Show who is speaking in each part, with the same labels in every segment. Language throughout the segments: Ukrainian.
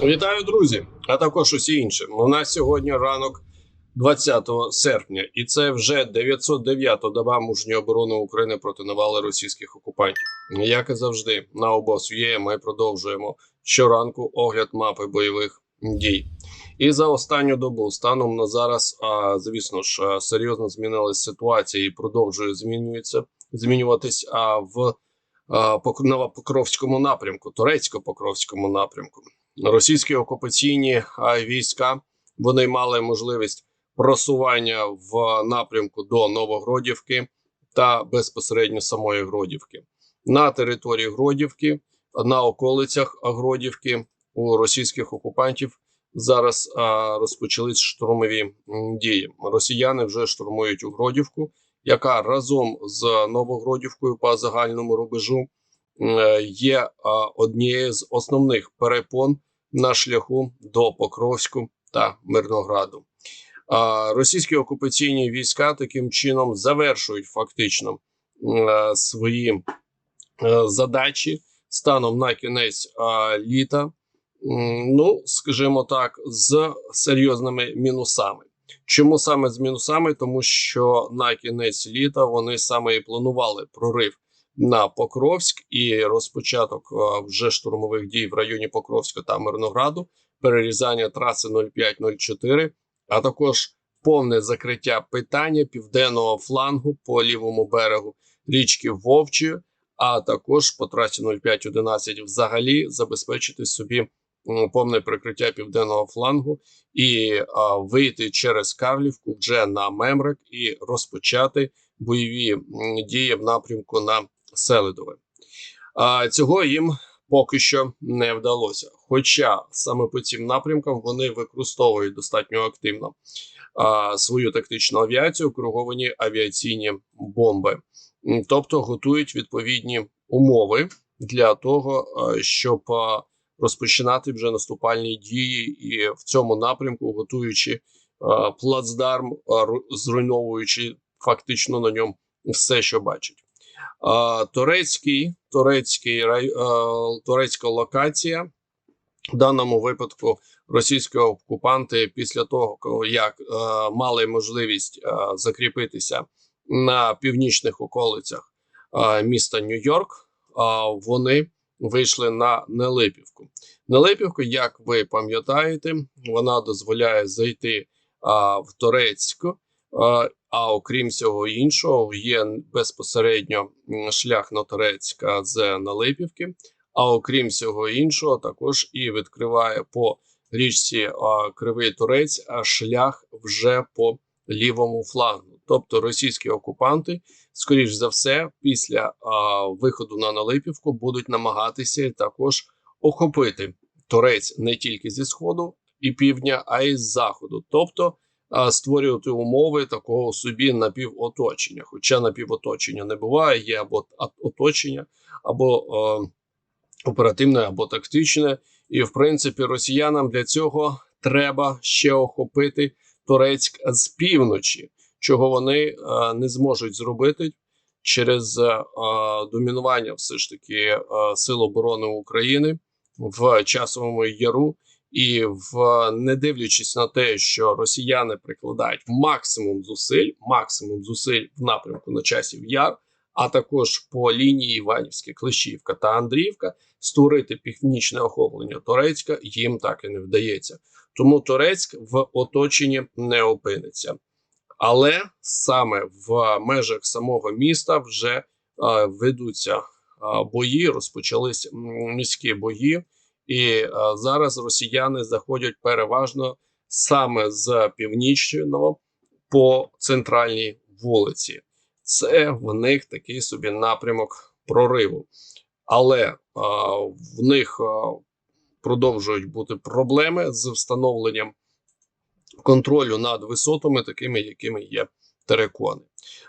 Speaker 1: Вітаю, друзі, а також усі інші. У нас сьогодні ранок 20 серпня, і це вже 909-та доба мужньої оборони України проти навали російських окупантів. Як і завжди, на обосує ми продовжуємо щоранку огляд мапи бойових дій. І за останню добу, станом на зараз, а, звісно ж, серйозно змінилася ситуація і продовжує змінюється змінюватись а, в а, Пок- Новопокровському напрямку, турецько-покровському напрямку. Російські окупаційні війська вони мали можливість просування в напрямку до Новогродівки та безпосередньо самої Гродівки. На території Гродівки, на околицях Гродівки у російських окупантів зараз а, розпочались штурмові дії. Росіяни вже штурмують у Гродівку, яка разом з Новогродівкою по загальному рубежу є однією з основних перепон на шляху до Покровську та Мирнограду. Російські окупаційні війська таким чином завершують фактично е, свої е, задачі станом на кінець літа. Ну, скажімо так, з серйозними мінусами. Чому саме з мінусами? Тому що на кінець літа вони саме і планували прорив на Покровськ і розпочаток вже штурмових дій в районі Покровська та Мирнограду, перерізання траси 0504, а також повне закриття питання південного флангу по лівому берегу річки Вовчі, а також по трасі 0511 взагалі забезпечити собі повне прикриття південного флангу і а, вийти через Карлівку вже на Мемрик і розпочати бойові дії в напрямку на Селидове. А, цього їм поки що не вдалося. Хоча саме по цим напрямкам вони використовують достатньо активно а, свою тактичну авіацію, керовані авіаційні бомби, тобто готують відповідні умови для того, щоб розпочинати вже наступальні дії, і в цьому напрямку готуючи плацдарм, зруйновуючи фактично на ньому все, що бачать. Турецький, турецький турецька локація в даному випадку російські окупанти після того, як мали можливість закріпитися на північних околицях міста Нью-Йорк, вони вийшли на Нелипівку. Нелипівку, як ви пам'ятаєте, вона дозволяє зайти в Турецьку. А окрім всього іншого, є безпосередньо шлях на Турецька з Налипівки. А окрім всього іншого, також і відкриває по річці Кривий Турець шлях вже по лівому флангу. Тобто російські окупанти, скоріш за все, після виходу на Налипівку будуть намагатися також охопити Турець не тільки зі сходу і півдня, а й з заходу. Тобто створювати умови такого собі напівоточення. Хоча напівоточення не буває, є або оточення, або е, оперативне або тактичне. І в принципі, росіянам для цього треба ще охопити Турецьк з півночі, чого вони е, не зможуть зробити через е, домінування, все ж таки, е, сил оборони України в часовому яру. І в не дивлячись на те, що росіяни прикладають максимум зусиль, максимум зусиль в напрямку на часів яр, а також по лінії Іванівське, Клещівка та Андріївка, створити північне охоплення Турецька їм так і не вдається. Тому Турецьк в оточенні не опиниться. Але саме в межах самого міста вже е, ведуться е, бої, розпочались міські бої, і е, зараз росіяни заходять переважно саме з північного по центральній вулиці. Це в них такий собі напрямок прориву. Але а, в них а, продовжують бути проблеми з встановленням контролю над висотами, такими, якими є терекони.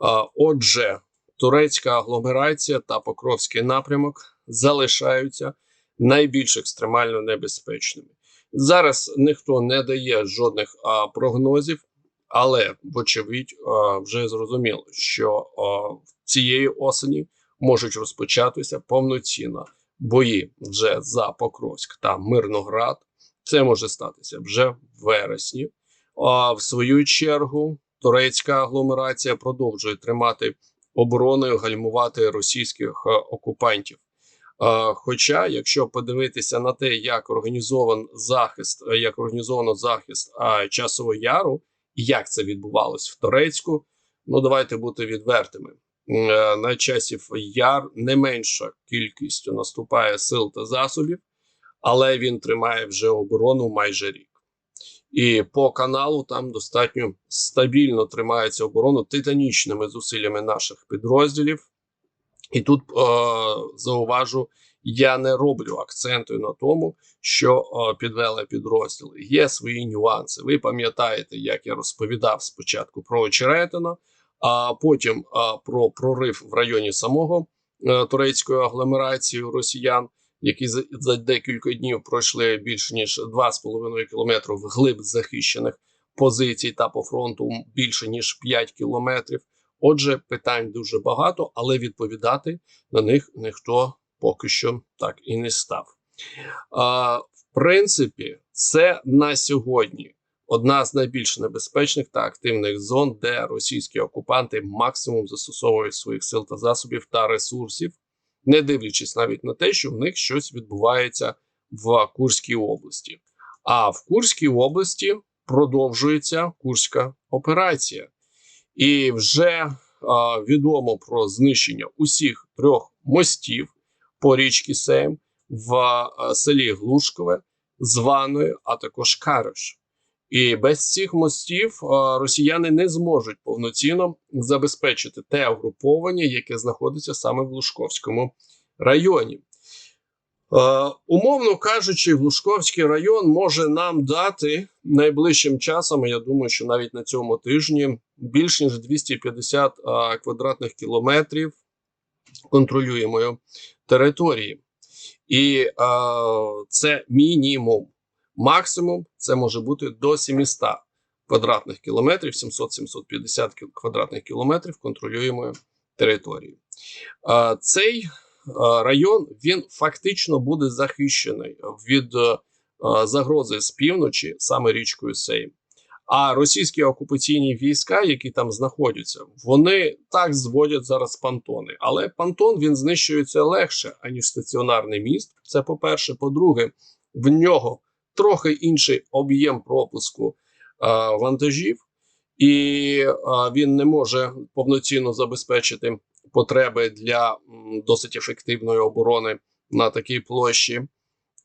Speaker 1: А, отже, турецька агломерація та Покровський напрямок залишаються найбільш екстремально небезпечними. Зараз ніхто не дає жодних а, прогнозів, але вочевидь а, вже зрозуміло, що а, цієї осені можуть розпочатися повноцінно бої вже за Покровськ та Мирноград. Це може статися вже в вересні. А в свою чергу турецька агломерація продовжує тримати обороною, гальмувати російських окупантів. Е, Хоча, якщо подивитися на те, як організован захист, е, як організовано захист часового яру, і як це відбувалось в Турецьку, ну давайте бути відвертими. Е, На часів яр не менша кількістю наступає сил та засобів, але він тримає вже оборону майже рік. І по каналу там достатньо стабільно тримається оборону титанічними зусиллями наших підрозділів. І тут е, зауважу, я не роблю акценту на тому, що е, підвели підрозділи. Є свої нюанси. Ви пам'ятаєте, як я розповідав спочатку про очеретино, а потім е, про прорив в районі самого е, турецької агломерації росіян, які за, за декілька днів пройшли більш ніж 2,5 кілометри вглиб захищених позицій та по фронту більше ніж 5 кілометрів. Отже, питань дуже багато, але відповідати на них ніхто поки що так і не став. А, В принципі, це на сьогодні одна з найбільш небезпечних та активних зон, де російські окупанти максимум застосовують своїх сил та засобів та ресурсів, не дивлячись навіть на те, що в них щось відбувається в Курській області. А в Курській області продовжується Курська операція. І вже а, відомо про знищення усіх трьох мостів по річці Сейм в а, селі Глушкове, Званою, а також Кариш. І без цих мостів а, росіяни не зможуть повноцінно забезпечити те угруповання, яке знаходиться саме в Лужковському районі. Е, умовно кажучи, Глушковський район може нам дати найближчим часом. Я думаю, що навіть на цьому тижні більш ніж 250 е, квадратних кілометрів контролюємої території, і е, це мінімум. Максимум це може бути до 700 квадратних кілометрів, 700-750 квадратних кілометрів контролюємої території. Цей район він фактично буде захищений від е, загрози з півночі, саме річкою Сейм. А російські окупаційні війська, які там знаходяться, вони так зводять зараз пантони. Але пантон він знищується легше аніж стаціонарний міст. Це по перше. По-друге, в нього трохи інший об'єм пропуску е, вантажів, і е, він не може повноцінно забезпечити потреби для досить ефективної оборони на такій площі.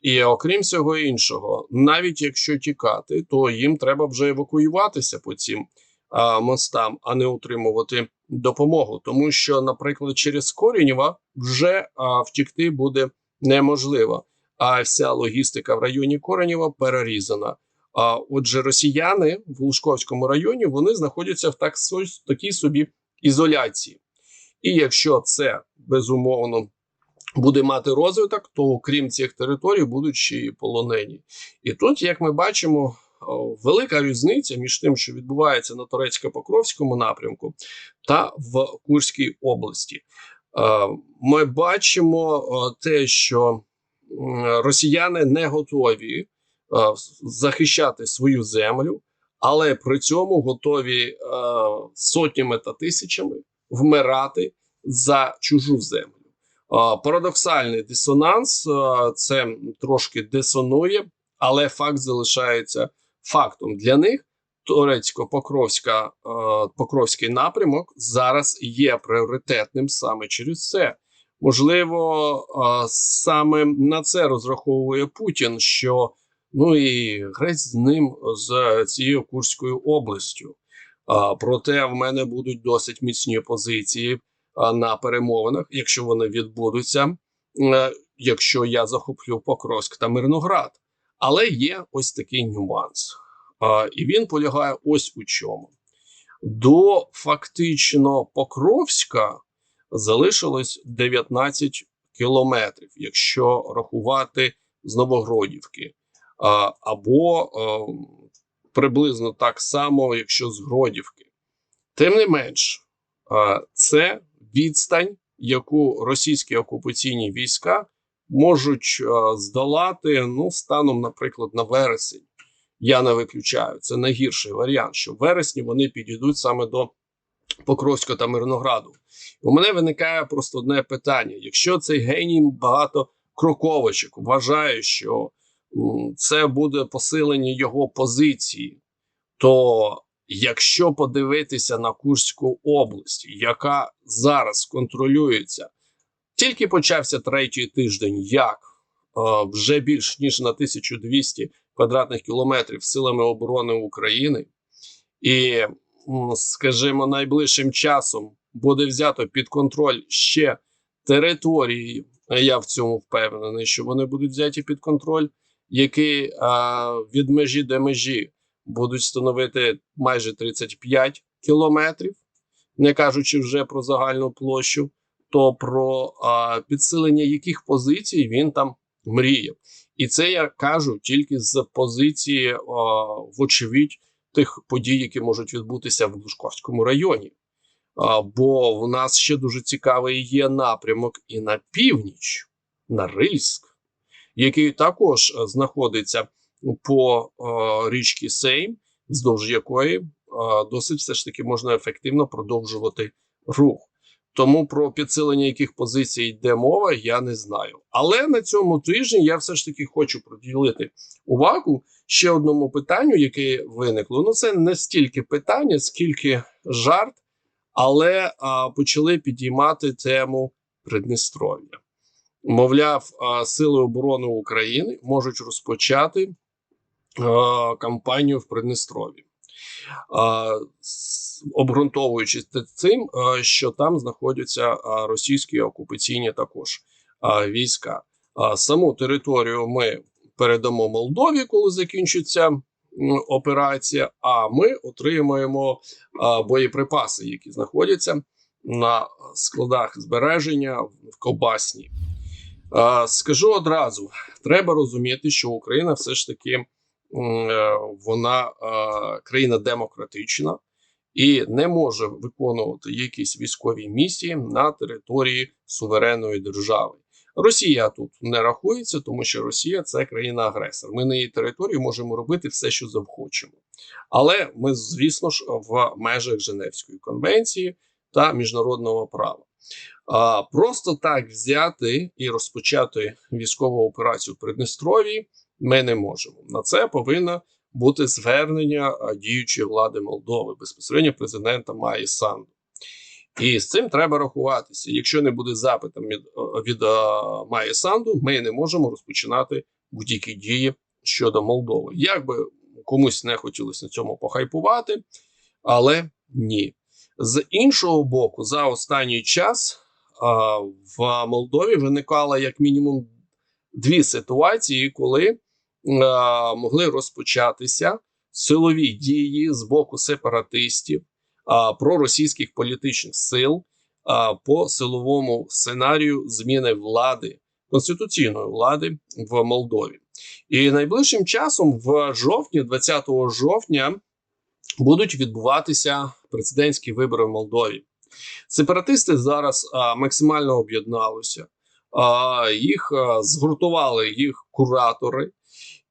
Speaker 1: І окрім всього іншого, навіть якщо тікати, то їм треба вже евакуюватися по цим а, мостам, а не утримувати допомогу. Тому що, наприклад, через Корінєва вже а, втікти буде неможливо. А вся логістика в районі Коренєва перерізана. А отже, росіяни в Лужковському районі вони знаходяться в так такій собі ізоляції. І якщо це безумовно буде мати розвиток, то окрім цих територій будуть ще й полонені. І тут, як ми бачимо, велика різниця між тим, що відбувається на Турецько-Покровському напрямку та в Курській області. Ми бачимо те, що росіяни не готові захищати свою землю, але при цьому готові сотнями та тисячами вмирати за чужу землю. Парадоксальний дисонанс це трошки дисонує, але факт залишається фактом для них. Турецько-покровська покровський напрямок зараз є пріоритетним саме через це. Можливо, саме на це розраховує Путін, що ну і грець з ним з цією Курською областю. Проте в мене будуть досить міцні позиції на перемовинах, якщо вони відбудуться, е, якщо я захоплю Покровськ та Мирноград. Але є ось такий нюанс, і він полягає ось у чому. До фактично Покровська залишилось 19 кілометрів, якщо рахувати з Новогродівки, або приблизно так само, якщо з Гродівки. Тим не менш, це відстань, яку російські окупаційні війська можуть здолати ну станом, наприклад, на вересень. Я не виключаю. Це найгірший варіант, що в вересні вони підійдуть саме до Покровського та Мирнограду. У мене виникає просто одне питання: якщо цей геній багатокроковичок вважає, що це буде посилення його позиції, то якщо подивитися на Курську область, яка зараз контролюється, тільки почався третій тиждень, як е, вже більш ніж на 1200 квадратних кілометрів силами оборони України, і, скажімо, найближчим часом буде взято під контроль ще території. Я в цьому впевнений, що вони будуть взяті під контроль, які а, від межі до межі будуть становити майже 35 кілометрів, не кажучи вже про загальну площу, то про а, підсилення яких позицій він там мріяв. І це я кажу тільки з позиції, а, вочевидь, тих подій, які можуть відбутися в Глушковському районі. А, бо в нас ще дуже цікавий є напрямок і на північ, на Рильськ, який також е, знаходиться по е, річці Сейм, вздовж якої е, досить все ж таки можна ефективно продовжувати рух. Тому про підсилення яких позицій йде мова, я не знаю. Але на цьому тижні я все ж таки хочу приділити увагу ще одному питанню, яке виникло. Ну, це не стільки питання, скільки жарт, але а, почали підіймати тему Придністров'я. Мовляв, Сили оборони України можуть розпочати кампанію в с- обґрунтовуючись цим, що там знаходяться російські окупаційні також війська. Саму територію ми передамо Молдові, коли закінчиться операція. А ми отримаємо а, боєприпаси, які знаходяться на складах збереження в Ковбасні. Скажу одразу: треба розуміти, що Україна все ж таки е, вона країна демократична і не може виконувати якісь військові місії на території суверенної держави. Росія тут не рахується, тому що Росія це країна-агресор. Ми на її території можемо робити все, що захочемо. Але ми, звісно ж, в межах Женевської конвенції та міжнародного права. А, просто так взяти і розпочати військову операцію в Придністров'ї ми не можемо. На це повинно бути звернення діючої влади Молдови, безпосередньо президента Маї Санду. І з цим треба рахуватися. Якщо не буде запиту від, від а, Маї Санду, ми не можемо розпочинати будь-які дії щодо Молдови. Як би комусь не хотілося на цьому похайпувати, але ні. З іншого боку, за останній час в Молдові виникало як мінімум дві ситуації, коли могли розпочатися силові дії з боку сепаратистів, проросійських політичних сил по силовому сценарію зміни влади, конституційної влади в Молдові. І найближчим часом, в жовтні, 20 жовтня, будуть відбуватися президентські вибори в Молдові. Сепаратисти зараз а, максимально об'єдналися, їх а, згуртували їх куратори,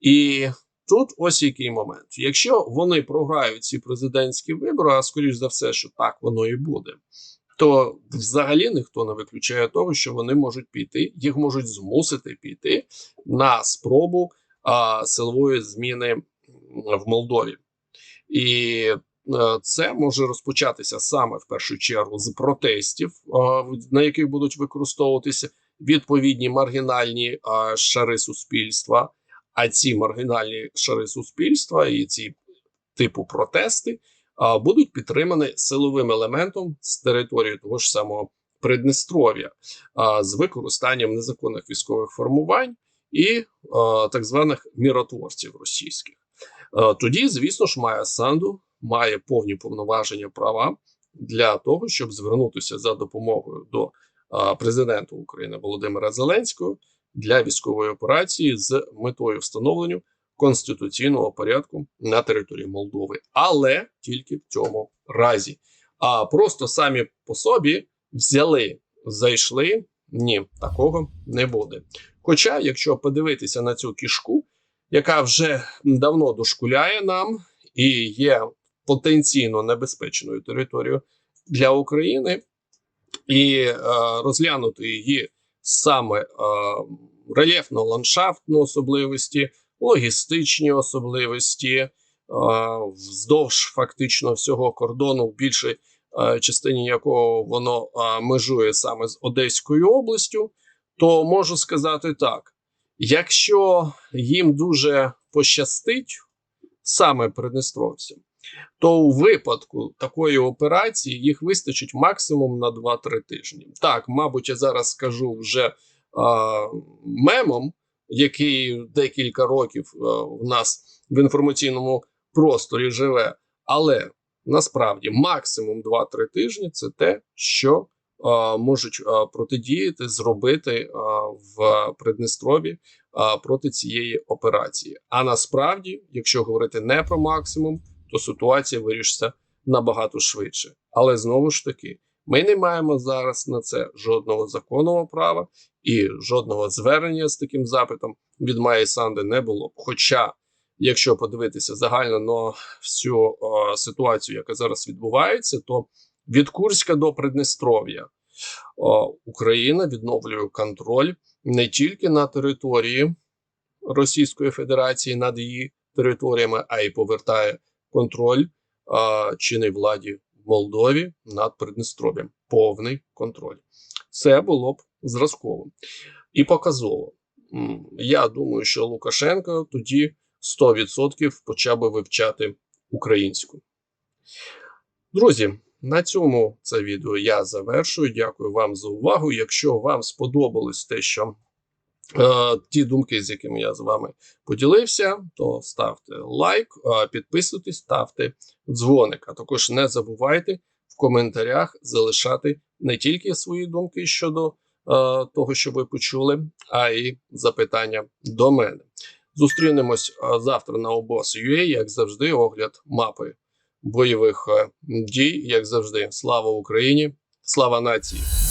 Speaker 1: і тут ось який момент: якщо вони програють ці президентські вибори, а скоріш за все, що так воно і буде. То взагалі ніхто не виключає того, що вони можуть піти, їх можуть змусити піти на спробу а, силової зміни в Молдові. І це може розпочатися саме в першу чергу з протестів, е, на яких будуть використовуватися відповідні маргінальні е, шари суспільства. А ці маргінальні шари суспільства і ці типу протести е, будуть підтримані силовим елементом з території того ж самого Придністров'я е, з використанням незаконних військових формувань і е, так званих міротворців російських. Е, Тоді, звісно ж, Майя Санду має повні повноваження права для того, щоб звернутися за допомогою до президента України Володимира Зеленського для військової операції з метою встановлення конституційного порядку на території Молдови, але тільки в цьому разі. А просто самі по собі взяли, зайшли. Ні, такого не буде. Хоча, якщо подивитися на цю кішку, яка вже давно дошкуляє нам і є потенційно небезпечною територією для України, і е, розглянути її саме е, рельєфно-ландшафтні особливості, логістичні особливості, е, вздовж фактично всього кордону, в більшій е, частині якого воно е, межує саме з Одеською областю, то можу сказати так: якщо їм дуже пощастить саме придністровцям, то у випадку такої операції їх вистачить максимум на 2-3 тижні. Так, мабуть, я зараз скажу вже а, мемом, який декілька років а, в нас в інформаційному просторі живе, але насправді максимум 2-3 тижні це те, що а, можуть а, протидіяти, зробити а, в Придністрові а, проти цієї операції. А насправді, якщо говорити не про максимум, то ситуація вирішиться набагато швидше. Але знову ж таки, ми не маємо зараз на це жодного законного права і жодного звернення з таким запитом від Майї Санди не було. Хоча, якщо подивитися загально на всю о, ситуацію, яка зараз відбувається, то від Курська до Придністров'я о, Україна відновлює контроль не тільки на території Російської Федерації над її територіями, а й повертає контроль а, чинній владі в Молдові над Придністров'ям. Повний контроль. Це було б зразково і показово. Я думаю, що Лукашенко тоді 100% почав би вивчати українську. Друзі, на цьому це відео я завершую. Дякую вам за увагу. Якщо вам сподобалось те, що ті думки, з якими я з вами поділився, то ставте лайк, е, підписуйтесь, ставте дзвоник. А також не забувайте в коментарях залишати не тільки свої думки щодо е, того, що ви почули, а й запитання до мене. Зустрінемось е, завтра на обос.ua, як завжди, огляд мапи бойових е, дій, як завжди. Слава Україні, слава нації!